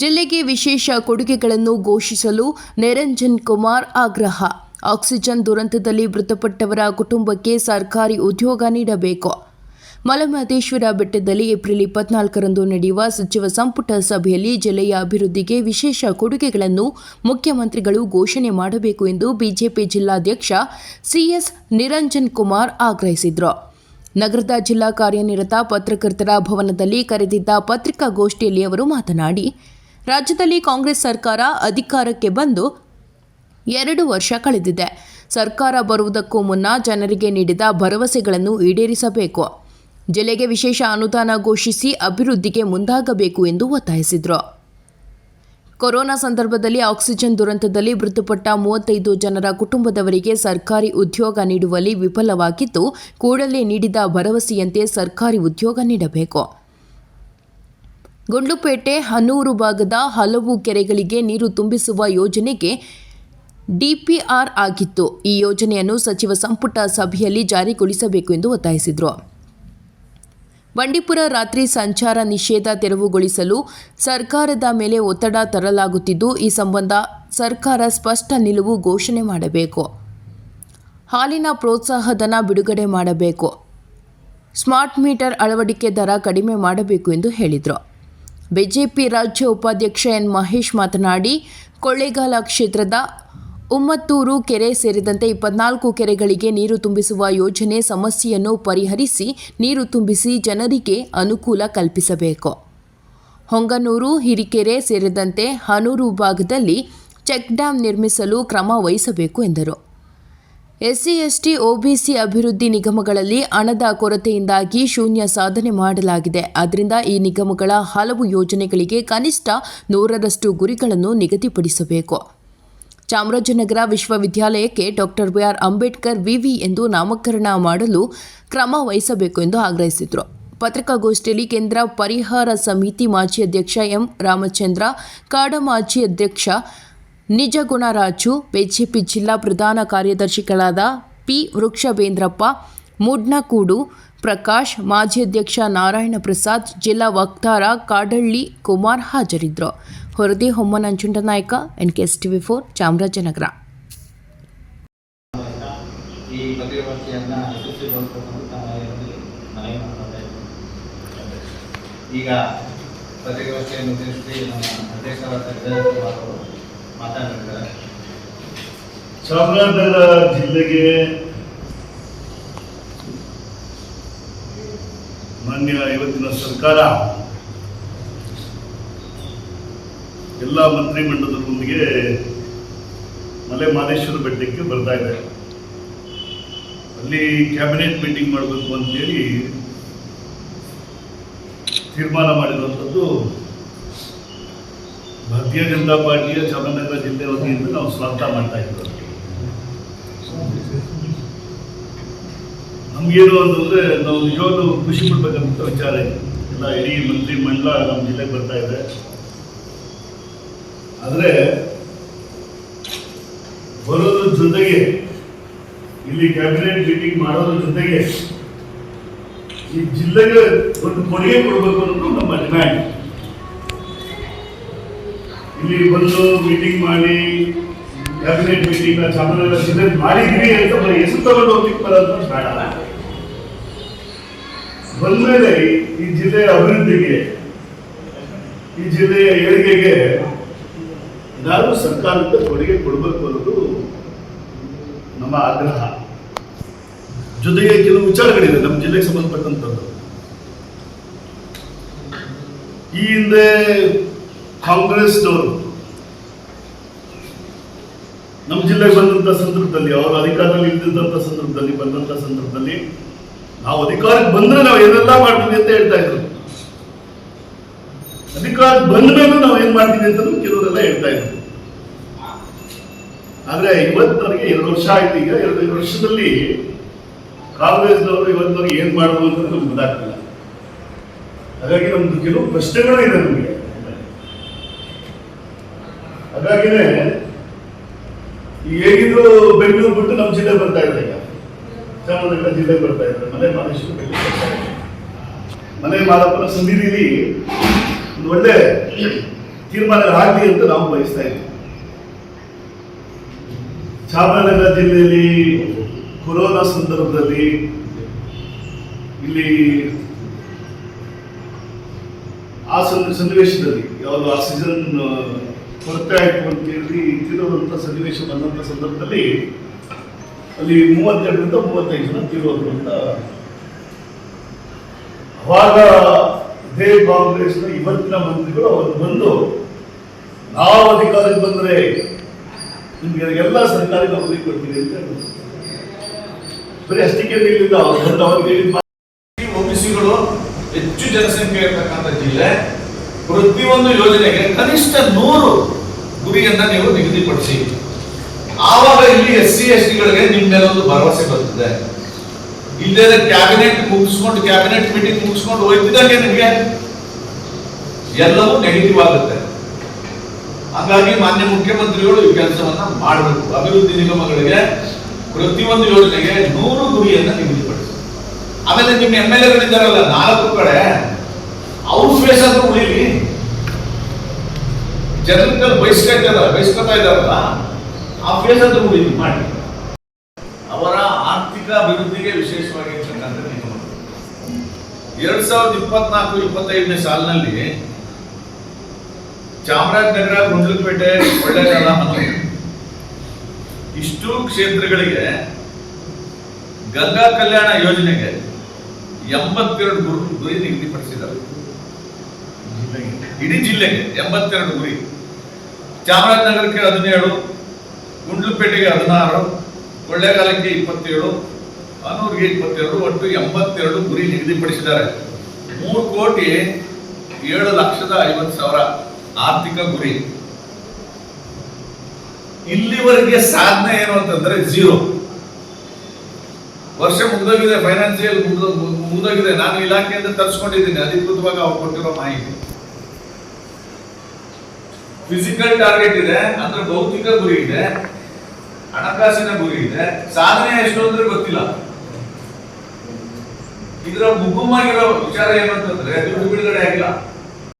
ಜಿಲ್ಲೆಗೆ ವಿಶೇಷ ಕೊಡುಗೆಗಳನ್ನು ಘೋಷಿಸಲು ನಿರಂಜನ್ ಕುಮಾರ್ ಆಗ್ರಹ. ಆಕ್ಸಿಜನ್ ದುರಂತದಲ್ಲಿ ಮೃತಪಟ್ಟವರ ಕುಟುಂಬಕ್ಕೆ ಸರ್ಕಾರಿ ಉದ್ಯೋಗ ನೀಡಬೇಕು. ಮಲಮಹದೇಶ್ವರ ಬೆಟ್ಟದಲ್ಲಿ ಏಪ್ರಿಲ್ ಇಪ್ಪತ್ನಾಲ್ಕರಂದು ನಡೆಯುವ ಸಚಿವ ಸಂಪುಟ ಸಭೆಯಲ್ಲಿ ಜಿಲ್ಲೆಯ ಅಭಿವೃದ್ಧಿಗೆ ವಿಶೇಷ ಕೊಡುಗೆಗಳನ್ನು ಮುಖ್ಯಮಂತ್ರಿಗಳು ಘೋಷಣೆ ಮಾಡಬೇಕು ಎಂದು ಬಿಜೆಪಿ ಜಿಲ್ಲಾಧ್ಯಕ್ಷ ಸಿಎಸ್ ನಿರಂಜನ್ ಕುಮಾರ್ ಆಗ್ರಹಿಸಿದರು. ನಗರದ ಜಿಲ್ಲಾ ಕಾರ್ಯನಿರತ ಪತ್ರಕರ್ತರ ಭವನದಲ್ಲಿ ಕರೆದಿದ್ದ ಪತ್ರಿಕಾಗೋಷ್ಠಿಯಲ್ಲಿ ಅವರು ಮಾತನಾಡಿ ರಾಜ್ಯದಲ್ಲಿ ಕಾಂಗ್ರೆಸ್ ಸರ್ಕಾರ ಅಧಿಕಾರಕ್ಕೆ ಬಂದು ಎರಡು ವರ್ಷ ಕಳೆದಿದೆ. ಸರ್ಕಾರ ಬರುವುದಕ್ಕೂ ಮುನ್ನ ಜನರಿಗೆ ನೀಡಿದ ಭರವಸೆಗಳನ್ನು ಈಡೇರಿಸಬೇಕು. ಜಿಲ್ಲೆಗೆ ವಿಶೇಷ ಅನುದಾನ ಘೋಷಿಸಿ ಅಭಿವೃದ್ಧಿಗೆ ಮುಂದಾಗಬೇಕು ಎಂದು ಒತ್ತಾಯಿಸಿದರು. ಕೊರೋನಾ ಸಂದರ್ಭದಲ್ಲಿ ಆಕ್ಸಿಜನ್ ದುರಂತದಲ್ಲಿ ಮೃತಪಟ್ಟ ಮೂವತ್ತೈದು ಜನರ ಕುಟುಂಬದವರಿಗೆ ಸರ್ಕಾರಿ ಉದ್ಯೋಗ ನೀಡುವಲ್ಲಿ ವಿಫಲವಾಗಿದ್ದು, ಕೂಡಲೇ ನೀಡಿದ ಭರವಸೆಯಂತೆ ಸರ್ಕಾರಿ ಉದ್ಯೋಗ ನೀಡಬೇಕು. ಗುಂಡ್ಲುಪೇಟೆ, ಹನೂರು ಭಾಗದ ಹಲವು ಕೆರೆಗಳಿಗೆ ನೀರು ತುಂಬಿಸುವ ಯೋಜನೆಗೆ ಡಿಪಿಆರ್ ಆಗಿತ್ತು. ಈ ಯೋಜನೆಯನ್ನು ಸಚಿವ ಸಂಪುಟ ಸಭೆಯಲ್ಲಿ ಜಾರಿಗೊಳಿಸಬೇಕು ಎಂದು ಒತ್ತಾಯಿಸಿದರು. ಬಂಡೀಪುರ ರಾತ್ರಿ ಸಂಚಾರ ನಿಷೇಧ ತೆರವುಗೊಳಿಸಲು ಸರ್ಕಾರದ ಮೇಲೆ ಒತ್ತಡ ತರಲಾಗುತ್ತಿದ್ದು, ಈ ಸಂಬಂಧ ಸರ್ಕಾರ ಸ್ಪಷ್ಟ ನಿಲುವು ಘೋಷಣೆ ಮಾಡಬೇಕು. ಹಾಲಿನ ಪ್ರೋತ್ಸಾಹಧನ ಬಿಡುಗಡೆ ಮಾಡಬೇಕು. ಸ್ಮಾರ್ಟ್ ಮೀಟರ್ ಅಳವಡಿಕೆ ದರ ಕಡಿಮೆ ಮಾಡಬೇಕು ಎಂದು ಹೇಳಿದರು. ಬಿಜೆಪಿ ರಾಜ್ಯ ಉಪಾಧ್ಯಕ್ಷ ಎನ್ ಮಹೇಶ್ ಮಾತನಾಡಿ, ಕೊಳ್ಳೇಗಾಲ ಕ್ಷೇತ್ರದ ಉಮ್ಮತ್ತೂರು ಕೆರೆ ಸೇರಿದಂತೆ ಇಪ್ಪತ್ನಾಲ್ಕು ಕೆರೆಗಳಿಗೆ ನೀರು ತುಂಬಿಸುವ ಯೋಜನೆ ಸಮಸ್ಯೆಯನ್ನು ಪರಿಹರಿಸಿ ನೀರು ತುಂಬಿಸಿ ಜನರಿಗೆ ಅನುಕೂಲ ಕಲ್ಪಿಸಬೇಕು. ಹೊಂಗನೂರು, ಹಿರಿಕೆರೆ ಸೇರಿದಂತೆ ಹನೂರು ಭಾಗದಲ್ಲಿ ಚೆಕ್ ಡ್ಯಾಂ ನಿರ್ಮಿಸಲು ಕ್ರಮ ವಹಿಸಬೇಕು ಎಂದರು. ಎಸ್ಸಿ, ಎಸ್ಟಿ, ಒಬಿಸಿ ಅಭಿವೃದ್ಧಿ ನಿಗಮಗಳಲ್ಲಿ ಹಣದ ಕೊರತೆಯಿಂದಾಗಿ ಶೂನ್ಯ ಸಾಧನೆ ಮಾಡಲಾಗಿದೆ. ಆದ್ದರಿಂದ ಈ ನಿಗಮಗಳ ಹಲವು ಯೋಜನೆಗಳಿಗೆ ಕನಿಷ್ಠ ನೂರರಷ್ಟು ಗುರಿಗಳನ್ನು ನಿಗದಿಪಡಿಸಬೇಕು. ಚಾಮರಾಜನಗರ ವಿಶ್ವವಿದ್ಯಾಲಯಕ್ಕೆ ಡಾಕ್ಟರ್ ಬಿಆರ್ ಅಂಬೇಡ್ಕರ್ ವಿವಿ ಎಂದು ನಾಮಕರಣ ಮಾಡಲು ಕ್ರಮ ವಹಿಸಬೇಕು ಎಂದು ಆಗ್ರಹಿಸಿದರು. ಪತ್ರಿಕಾಗೋಷ್ಠಿಯಲ್ಲಿ ಕೇಂದ್ರ ಪರಿಹಾರ ಸಮಿತಿ ಮಾಜಿ ಅಧ್ಯಕ್ಷ ಎಂ. ರಾಮಚಂದ್ರ ಕಾಡ ಮಾಜಿ ಅಧ್ಯಕ್ಷ ನಿಜಗುಣರಾಜು ಬಿಜೆಪಿ ಜಿಲ್ಲಾ ಪ್ರಧಾನ ಕಾರ್ಯದರ್ಶಿಗಳಾದ ಪಿ. ವೃಕ್ಷಬೇಂದ್ರಪ್ಪ ಮುಡ್ನಕೂಡು, ಪ್ರಕಾಶ್, ಮಾಜಿ ಅಧ್ಯಕ್ಷ ನಾರಾಯಣ ಪ್ರಸಾದ್, ಜಿಲ್ಲಾ ವಕ್ತಾರ ಕಾಡಳ್ಳಿ ಕುಮಾರ್ ಹಾಜರಿದ್ದರು. ಹೊರದಿ ಹೊಮ್ಮ ನಾಯಕ N K S TV four, Chamarajanagar. ಈಗ ಮಾತನಾಡಿದ್ದಾರೆ ಚಾಮರಾಜನಗರ ಜಿಲ್ಲೆಗೆ ಮಾನ್ಯ ಇವತ್ತಿನ ಸರ್ಕಾರ ಎಲ್ಲ ಮಂತ್ರಿಮಂಡಲದೊಂದಿಗೆ ಮಲೆ ಮಾದೇಶ್ವರ ಬೆಟ್ಟಕ್ಕೆ ಬರ್ತಾ ಇದೆ. ಅಲ್ಲಿ ಕ್ಯಾಬಿನೆಟ್ ಮೀಟಿಂಗ್ ಮಾಡಬೇಕು ಅಂತೇಳಿ ತೀರ್ಮಾನ ಮಾಡಿರುವಂಥದ್ದು ಭಾರತೀಯ ಜನತಾ ಪಾರ್ಟಿಯ ಚಾಮರಾಜನಗರ ಜಿಲ್ಲೆ ವತಿಯಿಂದ ನಾವು ಸ್ವಾಗತ ಮಾಡ್ತಾ ಇದ್ದೀವಿ. ನಮಗೇನು ಅಂತಂದ್ರೆ ನಾವು ನಿಜವಾಗ್ಲೂ ಖುಷಿ ಪಡ್ಬೇಕಂತ ವಿಚಾರ ಇದೆ. ಎಲ್ಲ ಇಡೀ ಮಂತ್ರಿ ಮಂಡಲ ನಮ್ಮ ಜಿಲ್ಲೆಗೆ ಬರ್ತಾ ಇದೆ. ಆದರೆ ಬರೋದ್ರ ಜೊತೆಗೆ ಇಲ್ಲಿ ಕ್ಯಾಬಿನೆಟ್ ಮೀಟಿಂಗ್ ಮಾಡೋದ್ರ ಜೊತೆಗೆ ಈ ಜಿಲ್ಲೆಗೆ ಒಂದು ಕೊಡುಗೆ ಕೊಡಬೇಕು ಅನ್ನೋದು ನಮ್ಮ ಡಿಮ್ಯಾಂಡ್ ಇಲ್ಲಿ ಬಂದು ಮೀಟಿಂಗ್ ಮಾಡಿ ಕ್ಯಾಬಿನೆಟ್ ಮೀಟಿಂಗ್ ಚಾಮರಾಜನಗರ ಜಿಲ್ಲೆ ಮಾಡಿದ್ವಿ ಅಂತ ಬರೀ ಹೆಸರು ತಗೊಂಡು ಹೋಗ್ಲಿಕ್ಕೆ ಬರೋದು ಬೇಡ. ಬಂದ್ಮೇಲೆ ಈ ಜಿಲ್ಲೆಯ ಅಭಿವೃದ್ಧಿಗೆ, ಈ ಜಿಲ್ಲೆಯ ಏಳಿಗೆಗೆ ಏನಾದರೂ ಸರ್ಕಾರದ ಕೊಡುಗೆ ಕೊಡಬೇಕು ಅನ್ನೋದು ನಮ್ಮ ಆಗ್ರಹ. ಜೊತೆಗೆ ಕೆಲವು ವಿಚಾರಗಳಿವೆ, ನಮ್ಮ ಜಿಲ್ಲೆಗೆ ಸಂಬಂಧಪಟ್ಟಂಥದ್ದು. ಈ ಹಿಂದೆ ಕಾಂಗ್ರೆಸ್ನವರು ನಮ್ಮ ಜಿಲ್ಲೆಗೆ ಬಂದಂಥ ಸಂದರ್ಭದಲ್ಲಿ, ಅವರು ಅಧಿಕಾರದಲ್ಲಿ ಇದ್ದಂಥ ಸಂದರ್ಭದಲ್ಲಿ ಬಂದಂಥ ಸಂದರ್ಭದಲ್ಲಿ ನಾವು ಅಧಿಕಾರಕ್ಕೆ ಬಂದ್ರೆ ನಾವು ಏನೆಲ್ಲ ಮಾಡ್ತೀವಿ ಅಂತ ಹೇಳ್ತಾ ಇದ್ರು. ಅಧಿಕಾರಕ್ಕೆ ಬಂದ ಮೇಲೆ ನಾವು ಏನ್ ಮಾಡ್ತೀವಿ ಅಂತ ಕೆಲವರೆಲ್ಲ ಹೇಳ್ತಾ ಇದ್ರು. ಆದ್ರೆ ಇವತ್ತವರೆಗೆ ಎರಡು ವರ್ಷ ಆಯ್ತು, ಈಗ ಎರಡು ವರ್ಷದಲ್ಲಿ ಕಾಂಗ್ರೆಸ್ನವರು ಇವತ್ತವರೆಗೆ ಏನ್ ಮಾಡೋದು ಅಂತ ನಮ್ಗೆ ಗೊತ್ತಾಗ್ತಿಲ್ಲ. ಹಾಗಾಗಿ ನಮ್ದು ಕೆಲವು ಪ್ರಶ್ನೆಗಳು ಇದೆ ನಮಗೆ. ಹಾಗಾಗಿನೇ ಹೇಗಿದ್ರು ಬೆಂಗಳೂರು ಬಿಟ್ಟು ನಮ್ಮ ಜಿಲ್ಲೆ ಬರ್ತಾ ಇದೆ ಈಗ. ಚಾಮರಾಜನಗರ ಜಿಲ್ಲೆ ಬರ್ತಾ ಇದ್ದಾರೆ ಮನೆ ಇದ್ದಾರೆ ಮನೆ ಮಾದಪ್ಪನ ಸನ್ನಿಧಿಲಿ ಒಂದು ಒಳ್ಳೆ ಆಗಲಿ ಅಂತ ನಾವು ಬಯಸ್ತಾ ಇದ್ದೀವಿ. ಚಾಮರಾಜನಗರ ಜಿಲ್ಲೆಯಲ್ಲಿ ಕೊರೋನಾ ಸಂದರ್ಭದಲ್ಲಿ ಇಲ್ಲಿ ಆ ಸನ್ನಿ- ಸನ್ನಿವೇಶದಲ್ಲಿ ಯಾವುದು ಆಕ್ಸಿಜನ್ ಕೊರತೆ ಆಯಿತು ಅಂತ ಹೇಳಿ ತಿರುವಂಥ ಸನ್ನಿವೇಶ ಬಂದಂಥ ಸಂದರ್ಭದಲ್ಲಿ ಅಲ್ಲಿ ಮೂವತ್ತೆರಡರಿಂದ ಮೂವತ್ತೈದು ಜನ ತೀರೋದ್ರು ಅಂತ ಅವಾಗ ಇದೇ ಕಾಂಗ್ರೆಸ್ನ ಇವತ್ತಿನ ಮಂತ್ರಿಗಳು ಅವರು ಬಂದು, ನಾವು ಅಧಿಕಾರಕ್ಕೆ ಬಂದರೆ ನಿಮಗೆ ಎಲ್ಲ ಸರ್ಕಾರಿ ನೌಕರಿ ಕೊಡ್ತೀವಿ ಅಂತ. ಬರೀ ಅಷ್ಟಕ್ಕೆ ಅವ್ರು ಬಂದು ಅವ್ರಿಗೆ ಒಬಿಸಿಗಳು ಹೆಚ್ಚು ಜನಸಂಖ್ಯೆ ಇರತಕ್ಕಂಥ ಜಿಲ್ಲೆ ಪ್ರತಿಯೊಂದು ಯೋಜನೆಗೆ ಕನಿಷ್ಠ ನೂರು ಗುರಿಯನ್ನ ನೀವು ನಿಗದಿಪಡಿಸಿ. ಆವಾಗ ಇಲ್ಲಿ ಎಸ್ ಸಿ, ಎಸ್ ಟಿಗಳಿಗೆ ನಿಮ್ ಮೇಲೆ ಒಂದು ಭರವಸೆ ಬರ್ತದೆ ಇಲ್ಲದೆ ಕ್ಯಾಬಿನೆಟ್ ಮುಗಿಸ್ಕೊಂಡು, ಕ್ಯಾಬಿನೆಟ್ ಮೀಟಿಂಗ್ ಮುಗಿಸ್ಕೊಂಡು ಹೋಯ್ತಿದ್ದಂಗೆ ನಿಮಗೆ? ಎಲ್ಲವೂ ನೆಗೆಟಿವ್ ಆಗುತ್ತೆ. ಹಾಗಾಗಿ ಮಾನ್ಯ ಮುಖ್ಯಮಂತ್ರಿಗಳು ಈ ಕೆಲಸವನ್ನ ಮಾಡಬೇಕು. ಅಭಿವೃದ್ಧಿ ನಿಗಮಗಳಿಗೆ ಪ್ರತಿಯೊಂದು ಯೋಜನೆಗೆ ನೂರು ಗುರಿಯನ್ನ ನಿಗದಿಪಡಿಸಿ. ಆಮೇಲೆ ನಿಮ್ಮ ಎಂ ಎಲ್ ಎಗಳಿದ್ದಾರಲ್ಲ, ನಾಲ್ಕು ಕಡೆ, ಅವ್ರ ಫೇಸ್ ಅಂತ ಉಳಿಲಿ. ಜನರಲ್ಲಿ ಬಯಸ್ಕೊಳ್ತಾ ಬಯಸ್ಕೊತಾ ಇದ್ದಾರಲ್ಲ, ಆ ಫೇಸ್ ಅಂತ ಇದು ಮಾಡಿ. ಅವರ ಆರ್ಥಿಕ ಅಭಿವೃದ್ಧಿಗೆ ವಿಶೇಷವಾಗಿ ಇರ್ತಕ್ಕಂಥ ನಿಗಮ ಎರಡ್ ಸಾವಿರದ ಇಪ್ಪತ್ನಾಲ್ಕು, ಇಪ್ಪತ್ತೈದನೇ ಸಾಲಿನಲ್ಲಿ ಚಾಮರಾಜನಗರ, ಗುಂಡ್ಲುಪೇಟೆ, ಕೊಳ್ಳೇಗಾಲ ಹನೂರು ಇಷ್ಟು ಕ್ಷೇತ್ರಗಳಿಗೆ ಗಂಗಾ ಕಲ್ಯಾಣ ಯೋಜನೆಗೆ ಎಂಬತ್ತೆರಡು ಗುರು ಗುರಿ ನಿಗದಿಪಡಿಸಿದ್ದಾರೆ. ಇಡೀ ಜಿಲ್ಲೆಗೆ ಎಂಬತ್ತೆರಡು ಗುರಿ. ಚಾಮರಾಜನಗರಕ್ಕೆ ಹದಿನೇಳು, ಗುಂಡ್ಲುಪೇಟೆಗೆ ಹದಿನಾರು, ಕೊಳ್ಳೇಗಾಲಕ್ಕೆ ಇಪ್ಪತ್ತೇಳು ಹನೂರಿಗೆ ಇಪ್ಪತ್ತೆರಡು, ಒಟ್ಟು ಎಂಬತ್ತೆರಡು ಗುರಿ ನಿಗದಿಪಡಿಸಿದ್ದಾರೆ. ಮೂರು ಕೋಟಿ ಏಳು ಲಕ್ಷದ ಐವತ್ತು ಸಾವಿರ ಆರ್ಥಿಕ ಗುರಿ. ಇಲ್ಲಿವರೆಗೆ ಸಾಧನೆ ಏನು ಅಂತಂದ್ರೆ ಝೀರೋ ವರ್ಷ ಮುಗ್ದೋಗಿದೆ ಫೈನಾನ್ಸಿಯಲ್ ಮುಗ್ದೋಗಿದೆ. ನಾನು ಇಲಾಖೆಯಿಂದ ತರಿಸ್ಕೊಂಡಿದ್ದೀನಿ, ಅಧಿಕೃತವಾಗಿ ಅವ್ರು ಕೊಟ್ಟಿರೋ ಮಾಹಿತಿ. ಫಿಸಿಕಲ್ ಟಾರ್ಗೆಟ್ ಇದೆ, ಅಂದ್ರೆ ಭೌತಿಕ ಗುರಿ ಇದೆ, ಹಣಕಾಸಿನ ಗುರಿ ಇದೆ. ಸಾಧನೆ ಎಷ್ಟು ಅಂದ್ರೆ ಗೊತ್ತಿಲ್ಲ. ಇದರ ಮುಗುಮಾಗಿರೋ ವಿಚಾರ ಏನು ಅಂತಂದ್ರೆ ದುಡ್ಡು ಬಿಡುಗಡೆ ಆಗಿಲ್ಲ.